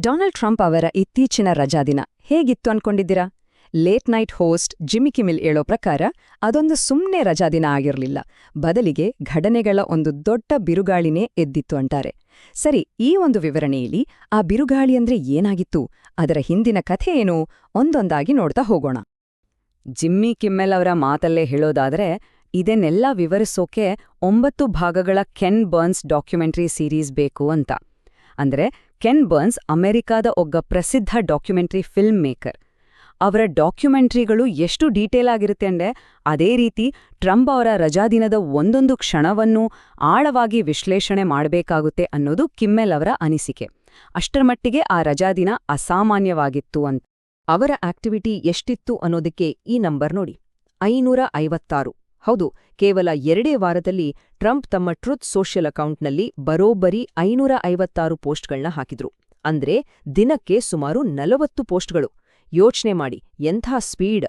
Donald Trump ಅವರ ಇತ್ತೀಚಿನ ರಜಾದಿನ ಹೇಗಿತ್ತು ಅನ್ಕೊಂಡಿದ್ದೀರಾ? Late night host Jimmy Kimmel ಹೇಳೋ ಪ್ರಕಾರ ಅದೊಂದು ಸುಮ್ಮನೆ ರಜಾದಿನ ಆಗಿರಲಿಲ್ಲ. ಬದಲಿಗೆ ಘಟನೆಗಳ ಒಂದು ದೊಡ್ಡ ಬಿರುಗಾಳಿನೇ ಎದ್ದಿತ್ತು ಅಂತಾರೆ. ಸರಿ, ಈ ಒಂದು ವಿವರಣೆಯಲ್ಲಿ ಆ ಬಿರುಗಾಳಿ ಅಂದ್ರೆ ಏನಾಗಿತ್ತು? ಅದರ ಹಿಂದಿನ ಕಥೆ ಏನು? ಒಂದೊಂದಾಗಿ ನೋಡ್ತಾ ಹೋಗೋಣ. ಜಿಮ್ಮಿ ಕಿಮ್ಮೆಲ್ ಅವರ ಮಾತಲ್ಲೇ ಹೇಳೋದಾದ್ರೆ, ಇದನ್ನೆಲ್ಲ ವಿವರಿಸೋಕೆ ಒಂಬತ್ತು ಭಾಗಗಳ ಕೆನ್ ಬರ್ನ್ಸ್ ಡಾಕ್ಯುಮೆಂಟ್ರಿ ಸೀರೀಸ್ ಬೇಕು ಅಂತ. ಅಂದ್ರೆ ಕೆನ್ ಬರ್ನ್ಸ್ ಅಮೆರಿಕಾದ ಒಬ್ಬ ಪ್ರಸಿದ್ಧ ಡಾಕ್ಯುಮೆಂಟ್ರಿ ಫಿಲ್ಮ್ ಮೇಕರ್ ಅವರ ಡಾಕ್ಯುಮೆಂಟ್ರಿಗಳು ಎಷ್ಟು ಡೀಟೇಲ್ ಆಗಿರುತ್ತೆ ಅಂದರೆ, ಅದೇ ರೀತಿ ಟ್ರಂಪ್ ಅವರ ರಜಾದಿನದ ಒಂದೊಂದು ಕ್ಷಣವನ್ನು ಆಳವಾಗಿ ವಿಶ್ಲೇಷಣೆ ಮಾಡಬೇಕಾಗುತ್ತೆ ಅನ್ನೋದು ಕಿಮ್ಮೆಲ್ ಅವರ ಅನಿಸಿಕೆ. ಅಷ್ಟರ ಮಟ್ಟಿಗೆ ಆ ರಜಾದಿನ ಅಸಾಮಾನ್ಯವಾಗಿತ್ತು ಅಂತ. ಅವರ ಆಕ್ಟಿವಿಟಿ ಎಷ್ಟಿತ್ತು ಅನ್ನೋದಕ್ಕೆ ಈ ನಂಬರ್ ನೋಡಿ. ಐನೂರ ಐವತ್ತಾರು. ಹೌದು, ಕೇವಲ ಎರಡೇ ವಾರದಲ್ಲಿ ಟ್ರಂಪ್ ತಮ್ಮ ಟ್ರುತ್ ಸೋಷಿಯಲ್ ಅಕೌಂಟ್ನಲ್ಲಿ ಬರೋಬ್ಬರಿ ಐನೂರ ಐವತ್ತಾರು ಪೋಸ್ಟ್ಗಳನ್ನ ಹಾಕಿದ್ರು. ಅಂದ್ರೆ ದಿನಕ್ಕೆ ಸುಮಾರು ನಲವತ್ತು ಪೋಸ್ಟ್ಗಳು. ಯೋಚನೆ ಮಾಡಿ, ಎಂಥ ಸ್ಪೀಡ್.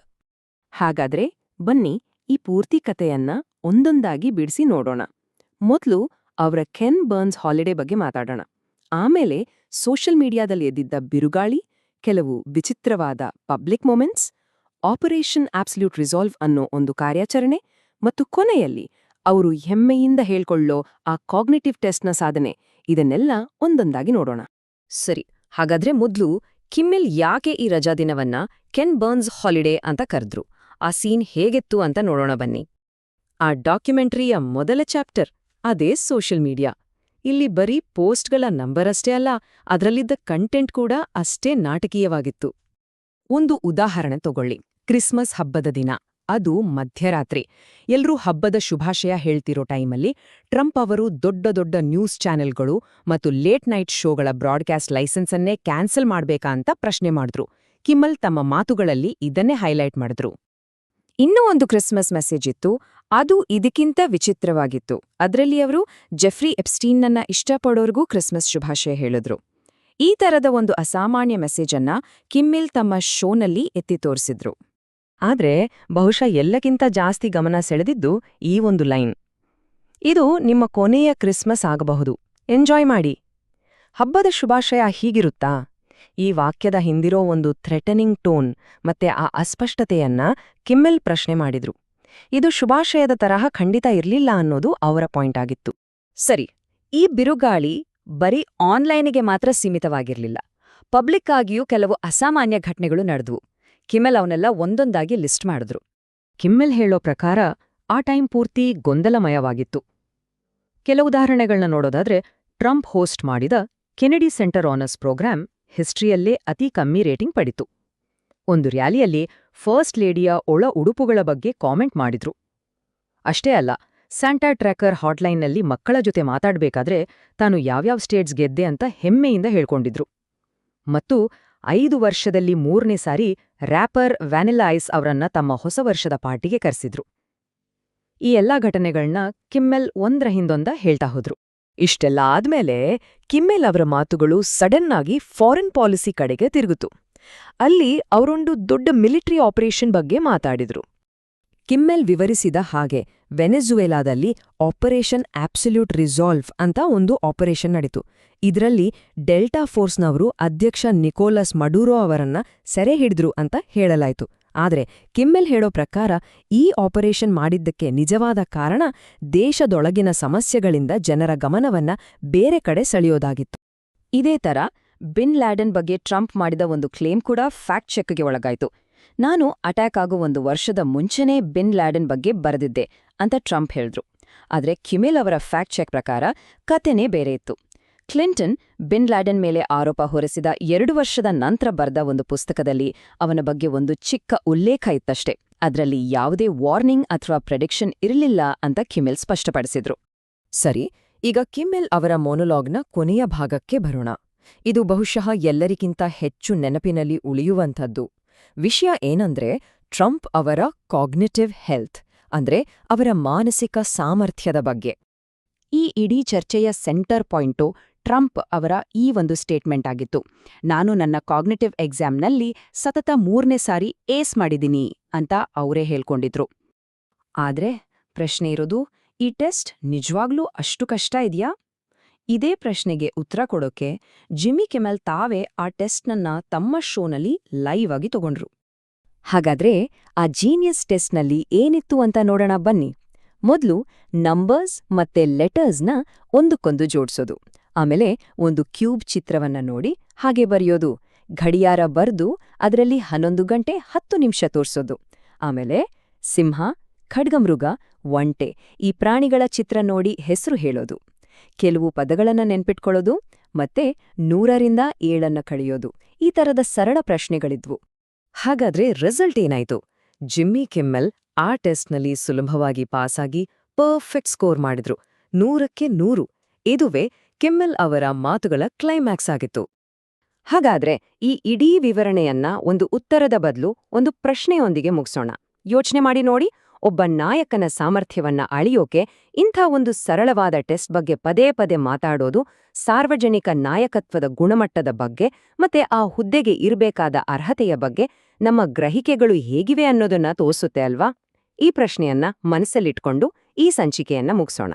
ಹಾಗಾದ್ರೆ ಬನ್ನಿ ಈ ಪೂರ್ತಿ ಕಥೆಯನ್ನ ಒಂದೊಂದಾಗಿ ಬಿಡಿಸಿ ನೋಡೋಣ. ಮೊದಲು ಅವರ ಕೆನ್ ಬರ್ನ್ಸ್ ಹಾಲಿಡೇ ಬಗ್ಗೆ ಮಾತಾಡೋಣ. ಆಮೇಲೆ ಸೋಷಿಯಲ್ ಮೀಡಿಯಾದಲ್ಲಿ ಎದ್ದಿದ್ದ ಬಿರುಗಾಳಿ, ಕೆಲವು ವಿಚಿತ್ರವಾದ public moments, operation absolute resolve ಅನ್ನೋ ಒಂದು ಕಾರ್ಯಾಚರಣೆ ಮತ್ತು ಕೊನೆಯಲ್ಲಿ ಅವರು ಹೆಮ್ಮೆಯಿಂದ ಹೇಳ್ಕೊಳ್ಳೋ ಆ ಕಾಗ್ನಿಟಿವ್ ಟೆಸ್ಟ್ನ ಸಾಧನೆ. ಇದನ್ನೆಲ್ಲ ಒಂದೊಂದಾಗಿ ನೋಡೋಣ. ಸರಿ, ಹಾಗಾದ್ರೆ ಮೊದ್ಲು ಕಿಮ್ಮಿಲ್ ಯಾಕೆ ಈ ರಜಾದಿನವನ್ನ ಕೆನ್ ಬರ್ನ್ಸ್ ಹಾಲಿಡೇ ಅಂತ ಕರೆದ್ರು? ಆ ಸೀನ್ ಹೇಗೆತ್ತು ಅಂತ ನೋಡೋಣ ಬನ್ನಿ. ಆ ಡಾಕ್ಯುಮೆಂಟರಿಯ ಮೊದಲ ಚಾಪ್ಟರ್, ಅದೇ ಸೋಷಿಯಲ್ ಮೀಡಿಯಾ. ಇಲ್ಲಿ ಬರೀ ಪೋಸ್ಟ್ಗಳ ನಂಬರ್ ಅಷ್ಟೇ ಅಲ್ಲ, ಅದರಲ್ಲಿದ್ದ ಕಂಟೆಂಟ್ ಕೂಡ ಅಷ್ಟೇ ನಾಟಕೀಯವಾಗಿತ್ತು. ಒಂದು ಉದಾಹರಣೆ ತಗೊಳ್ಳಿ. ಕ್ರಿಸ್ಮಸ್ ಹಬ್ಬದ ದಿನ. ಅದು ಮಧ್ಯರಾತ್ರಿ. ಎಲ್ರೂ ಹಬ್ಬದ ಶುಭಾಶಯ ಹೇಳ್ತಿರೋ ಟೈಮಲ್ಲಿ ಟ್ರಂಪ್ ಅವರು ದೊಡ್ಡ ದೊಡ್ಡ ನ್ಯೂಸ್ ಚಾನೆಲ್ಗಳು ಮತ್ತು ಲೇಟ್ ನೈಟ್ ಶೋಗಳ ಬ್ರಾಡ್ಕಾಸ್ಟ್ ಲೈಸೆನ್ಸನ್ನೇ ಕ್ಯಾನ್ಸಲ್ ಮಾಡಬೇಕಾ ಅಂತ ಪ್ರಶ್ನೆ ಮಾಡಿದ್ರು. ಕಿಮ್ಮಲ್ ತಮ್ಮ ಮಾತುಗಳಲ್ಲಿ ಇದನ್ನೇ ಹೈಲೈಟ್ ಮಾಡಿದ್ರು. ಇನ್ನೂ ಒಂದು ಕ್ರಿಸ್ಮಸ್ ಮೆಸೇಜ್ ಇತ್ತು. ಅದು ಇದಕ್ಕಿಂತ ವಿಚಿತ್ರವಾಗಿತ್ತು. ಅದರಲ್ಲಿ ಅವರು ಜೆಫ್ರಿ ಎಪ್ಸ್ಟೀನ್ನನ್ನ ಇಷ್ಟಪಡೋರ್ಗೂ ಕ್ರಿಸ್ಮಸ್ ಶುಭಾಶಯ ಹೇಳಿದ್ರು. ಈ ತರದ ಒಂದು ಅಸಾಮಾನ್ಯ ಮೆಸೇಜನ್ನ ಕಿಮ್ಮಿಲ್ ತಮ್ಮ ಶೋನಲ್ಲಿ ಎತ್ತಿ ತೋರಿಸಿದ್ರು. ಆದ್ರೆ ಬಹುಶಃ ಎಲ್ಲಕ್ಕಿಂತ ಜಾಸ್ತಿ ಗಮನ ಸೆಳೆದಿದ್ದು ಈ ಒಂದು ಲೈನ್. ಇದು ನಿಮ್ಮ ಕೊನೆಯ ಕ್ರಿಸ್ಮಸ್ ಆಗಬಹುದು. ಎಂಜಾಯ್ ಮಾಡಿ. ಹಬ್ಬದ ಶುಭಾಶಯ ಹೀಗಿರುತ್ತಾ? ಈ ವಾಕ್ಯದ ಹಿಂದಿರೋ ಒಂದು ಥ್ರೆಟನಿಂಗ್ ಟೋನ್ ಮತ್ತೆ ಆ ಅಸ್ಪಷ್ಟತೆಯನ್ನ ಕಿಮ್ಮೆಲ್ ಪ್ರಶ್ನೆ ಮಾಡಿದ್ರು. ಇದು ಶುಭಾಶಯದ ತರಹ ಖಂಡಿತ ಇರ್ಲಿಲ್ಲ ಅನ್ನೋದು ಅವರ ಪಾಯಿಂಟ್ ಆಗಿತ್ತು. ಸರಿ, ಈ ಬಿರುಗಾಳಿ ಬರೀ ಆನ್ಲೈನಿಗೆ ಮಾತ್ರ ಸೀಮಿತವಾಗಿರ್ಲಿಲ್ಲ. ಪಬ್ಲಿಕ್ ಆಗಿಯೂ ಕೆಲವು ಅಸಾಮಾನ್ಯ ಘಟನೆಗಳು ನಡೆದ್ವು. ಕಿಮ್ಮೆಲ್ ಅವನ್ನೆಲ್ಲ ಒಂದೊಂದಾಗಿ ಲಿಸ್ಟ್ ಮಾಡಿದ್ರು. ಕಿಮ್ಮೆಲ್ ಹೇಳೋ ಪ್ರಕಾರ ಆ ಟೈಮ್ ಪೂರ್ತಿ ಗೊಂದಲಮಯವಾಗಿತ್ತು. ಕೆಲವು ಉದಾಹರಣೆಗಳನ್ನ ನೋಡೋದಾದ್ರೆ, ಟ್ರಂಪ್ ಹೋಸ್ಟ್ ಮಾಡಿದ ಕೆನೆಡಿ ಸೆಂಟರ್ ಆನರ್ಸ್ ಪ್ರೋಗ್ರಾಂ ಹಿಸ್ಟ್ರಿಯಲ್ಲೇ ಅತಿ ಕಮ್ಮಿ ರೇಟಿಂಗ್ ಪಡಿತು. ಒಂದು ರ್ಯಾಲಿಯಲ್ಲಿ ಫಸ್ಟ್ ಲೇಡಿಯ ಒಳ ಉಡುಪುಗಳ ಬಗ್ಗೆ ಕಾಮೆಂಟ್ ಮಾಡಿದ್ರು. ಅಷ್ಟೇ ಅಲ್ಲ, ಸ್ಯಾಂಟಾ ಟ್ರ್ಯಾಕರ್ ಹಾಟ್ಲೈನ್ನಲ್ಲಿ ಮಕ್ಕಳ ಜೊತೆ ಮಾತಾಡಬೇಕಾದ್ರೆ ತಾನು ಯಾವ್ಯಾವ ಸ್ಟೇಟ್ಸ್ ಗೆದ್ದೆ ಅಂತ ಹೆಮ್ಮೆಯಿಂದ ಹೇಳ್ಕೊಂಡಿದ್ರು. ಮತ್ತು ಐದು ವರ್ಷದಲ್ಲಿ ಮೂರನೇ ಸಾರಿ ರ್ಯಾಪರ್ ವ್ಯಾನಿಲೈಸ್ ಅವರನ್ನ ತಮ್ಮ ಹೊಸ ವರ್ಷದ ಪಾರ್ಟಿಗೆ ಕರೆಸಿದ್ರು. ಈ ಎಲ್ಲಾ ಘಟನೆಗಳನ್ನ ಕಿಮ್ಮೆಲ್ ಒಂದ್ರ ಹಿಂದೊಂದ ಹೇಳ್ತಾ ಹೋದ್ರು. ಇಷ್ಟೆಲ್ಲ ಆದ್ಮೇಲೆ ಕಿಮ್ಮೆಲ್ ಅವರ ಮಾತುಗಳು ಸಡನ್ ಆಗಿ ಫಾರಿನ್ ಪಾಲಿಸಿ ಕಡೆಗೆ ತಿರುಗಿತು. ಅಲ್ಲಿ ಅವರೊಂದು ದೊಡ್ಡ ಮಿಲಿಟರಿ ಆಪರೇಷನ್ ಬಗ್ಗೆ ಮಾತಾಡಿದ್ರು. ಕಿಮ್ಮೆಲ್ ವಿವರಿಸಿದ ಹಾಗೆ ವೆನೆಜುವೆಲಾದಲ್ಲಿ ಆಪರೇಷನ್ ಆಬ್ಸಲ್ಯೂಟ್ ರಿಸಾಲ್ವ್ ಅಂತ ಒಂದು ಆಪರೇಷನ್ ನಡೀತು. ಇದರಲ್ಲಿ ಡೆಲ್ಟಾ ಫೋರ್ಸ್ನವರು ಅಧ್ಯಕ್ಷ ನಿಕೋಲಸ್ ಮಡೂರೋ ಅವರನ್ನ ಸೆರೆ ಹಿಡಿದ್ರು ಅಂತ ಹೇಳಲಾಯಿತು. ಆದರೆ ಕಿಮ್ಮೆಲ್ ಹೇಳೋ ಪ್ರಕಾರ ಈ ಆಪರೇಷನ್ ಮಾಡಿದ್ದಕ್ಕೆ ನಿಜವಾದ ಕಾರಣ ದೇಶದೊಳಗಿನ ಸಮಸ್ಯೆಗಳಿಂದ ಜನರ ಗಮನವನ್ನ ಬೇರೆ ಕಡೆ ಸೆಳೆಯೋದಾಗಿತ್ತು. ಇದೇ ತರ ಬಿನ್ ಲ್ಯಾಡನ್ ಬಗ್ಗೆ ಟ್ರಂಪ್ ಮಾಡಿದ ಒಂದು ಕ್ಲೇಮ್ ಕೂಡ ಫ್ಯಾಕ್ಟ್ ಚೆಕ್ಗೆ ಒಳಗಾಯಿತು. ನಾನು ಅಟ್ಯಾಕ್ ಆಗೋ ಒಂದು ವರ್ಷದ ಮುಂಚೆನೇ ಬಿನ್ ಲ್ಯಾಡನ್ ಬಗ್ಗೆ ಬರೆದಿದ್ದೆ ಅಂತ ಟ್ರಂಪ್ ಹೇಳಿದ್ರು. ಆದರೆ ಕಿಮೆಲ್ ಅವರ ಫ್ಯಾಕ್ಟ್ ಚೆಕ್ ಪ್ರಕಾರ ಕತೆನೇ ಬೇರೆ ಇತ್ತು. ಕ್ಲಿಂಟನ್ ಬಿನ್ ಲ್ಯಾಡನ್ ಮೇಲೆ ಆರೋಪ ಹೊರಿಸಿದ ಎರಡು ವರ್ಷದ ನಂತರ ಬರೆದ ಒಂದು ಪುಸ್ತಕದಲ್ಲಿ ಅವನ ಬಗ್ಗೆ ಒಂದು ಚಿಕ್ಕ ಉಲ್ಲೇಖ ಇತ್ತಷ್ಟೇ. ಅದರಲ್ಲಿ ಯಾವುದೇ ವಾರ್ನಿಂಗ್ ಅಥವಾ ಪ್ರೆಡಿಕ್ಷನ್ ಇರಲಿಲ್ಲ ಅಂತ ಕಿಮೆಲ್ ಸ್ಪಷ್ಟಪಡಿಸಿದ್ರು. ಸರಿ, ಈಗ ಕಿಮ್ಮೆಲ್ ಅವರ ಮೊನೊಲಾಗ್ನ ಕೊನೆಯ ಭಾಗಕ್ಕೆ ಬರೋಣ. ಇದು ಬಹುಶಃ ಎಲ್ಲರಿಗಿಂತ ಹೆಚ್ಚು ನೆನಪಿನಲ್ಲಿ ಉಳಿಯುವಂಥದ್ದು. ವಿಷಯ ಏನಂದ್ರೆ ಟ್ರಂಪ್ ಅವರ ಕಾಗ್ನಿಟಿವ್ ಹೆಲ್ತ್, ಅಂದ್ರೆ ಅವರ ಮಾನಸಿಕ ಸಾಮರ್ಥ್ಯದ ಬಗ್ಗೆ. ಈ ಇಡೀ ಚರ್ಚೆಯ ಸೆಂಟರ್ ಪಾಯಿಂಟು ಟ್ರಂಪ್ ಅವರ ಈ ಒಂದು ಸ್ಟೇಟ್ಮೆಂಟ್ ಆಗಿತ್ತು. ನಾನು ನನ್ನ ಕಾಗ್ನಿಟಿವ್ ಎಕ್ಸಾಮ್ನಲ್ಲಿ ಸತತ ಮೂರನೇ ಸಾರಿ ಏಸ್ ಮಾಡಿದ್ದೀನಿ ಅಂತ ಅವರೇ ಹೇಳ್ಕೊಂಡಿದ್ರು. ಆದ್ರೆ ಪ್ರಶ್ನೆ ಇರೋದು, ಈ ಟೆಸ್ಟ್ ನಿಜವಾಗ್ಲೂ ಅಷ್ಟು ಕಷ್ಟ ಇದೆಯಾ? ಇದೇ ಪ್ರಶ್ನೆಗೆ ಉತ್ತರ ಕೊಡೋಕೆ ಜಿಮ್ಮಿ ಕೆಮೆಲ್ ತಾವೇ ಆ ಟೆಸ್ಟ್ನನ್ನ ತಮ್ಮ ಶೋನಲ್ಲಿ ಲೈವ್ ಆಗಿ ತಗೊಂಡ್ರು. ಹಾಗಾದ್ರೆ ಆ ಜೀನಿಯಸ್ ಟೆಸ್ಟ್ನಲ್ಲಿ ಏನಿತ್ತು ಅಂತ ನೋಡೋಣ ಬನ್ನಿ. ಮೊದಲು ನಂಬರ್ಸ್ ಮತ್ತೆ ಲೆಟರ್ಸ್ನ ಒಂದಕ್ಕೊಂದು ಜೋಡಿಸೋದು. ಆಮೇಲೆ ಒಂದು ಕ್ಯೂಬ್ ಚಿತ್ರವನ್ನ ನೋಡಿ ಹಾಗೆ ಬರೆಯೋದು. ಗಡಿಯಾರ ಬರ್ದು ಅದರಲ್ಲಿ ಹನ್ನೊಂದು ಗಂಟೆ ಹತ್ತು ನಿಮಿಷ ತೋರಿಸೋದು. ಆಮೇಲೆ ಸಿಂಹ, ಖಡ್ಗಮೃಗ, ಒಂಟೆ ಈ ಪ್ರಾಣಿಗಳ ಚಿತ್ರ ನೋಡಿ ಹೆಸರು ಹೇಳೋದು. ಕೆಲವು ಪದಗಳನ್ನು ನೆನ್ಪಿಟ್ಕೊಳ್ಳೋದು ಮತ್ತೆ ನೂರರಿಂದ ಏಳನ್ನ ಕಳೆಯೋದು. ಈ ತರದ ಸರಳ ಪ್ರಶ್ನೆಗಳಿದ್ವು. ಹಾಗಾದ್ರೆ ರಿಸಲ್ಟ್ ಏನಾಯ್ತು? ಜಿಮ್ಮಿ ಕಿಮ್ಮೆಲ್ ಆ ಟೆಸ್ಟ್ನಲ್ಲಿ ಸುಲಭವಾಗಿ ಪಾಸಾಗಿ ಪರ್ಫೆಕ್ಟ್ ಸ್ಕೋರ್ ಮಾಡಿದ್ರು. ನೂರಕ್ಕೆ ನೂರು. ಇದುವೇ ಕಿಮ್ಮೆಲ್ ಅವರ ಮಾತುಗಳ ಕ್ಲೈಮ್ಯಾಕ್ಸ್ ಆಗಿತ್ತು. ಹಾಗಾದ್ರೆ ಈ ಇಡೀ ವಿವರಣೆಯನ್ನ ಒಂದು ಉತ್ತರದ ಬದಲು ಒಂದು ಪ್ರಶ್ನೆಯೊಂದಿಗೆ ಮುಗಿಸೋಣ. ಯೋಚನೆ ಮಾಡಿ ನೋಡಿ. ಒಬ್ಬ ನಾಯಕನ ಸಾಮರ್ಥ್ಯವನ್ನ ಅಳಿಯೋಕೆ ಇಂಥ ಒಂದು ಸರಳವಾದ ಟೆಸ್ಟ್ ಬಗ್ಗೆ ಪದೇ ಪದೇ ಮಾತಾಡೋದು ಸಾರ್ವಜನಿಕ ನಾಯಕತ್ವದ ಗುಣಮಟ್ಟದ ಬಗ್ಗೆ ಮತ್ತೆ ಆ ಹುದ್ದೆಗೆ ಇರಬೇಕಾದ ಅರ್ಹತೆಯ ಬಗ್ಗೆ ನಮ್ಮ ಗ್ರಹಿಕೆಗಳು ಹೇಗಿವೆ ಅನ್ನೋದನ್ನ ತೋರಿಸುತ್ತೆ ಅಲ್ವಾ? ಈ ಪ್ರಶ್ನೆಯನ್ನ ಮನಸ್ಸಲ್ಲಿಟ್ಕೊಂಡು ಈ ಸಂಚಿಕೆಯನ್ನ ಮುಗಿಸೋಣ.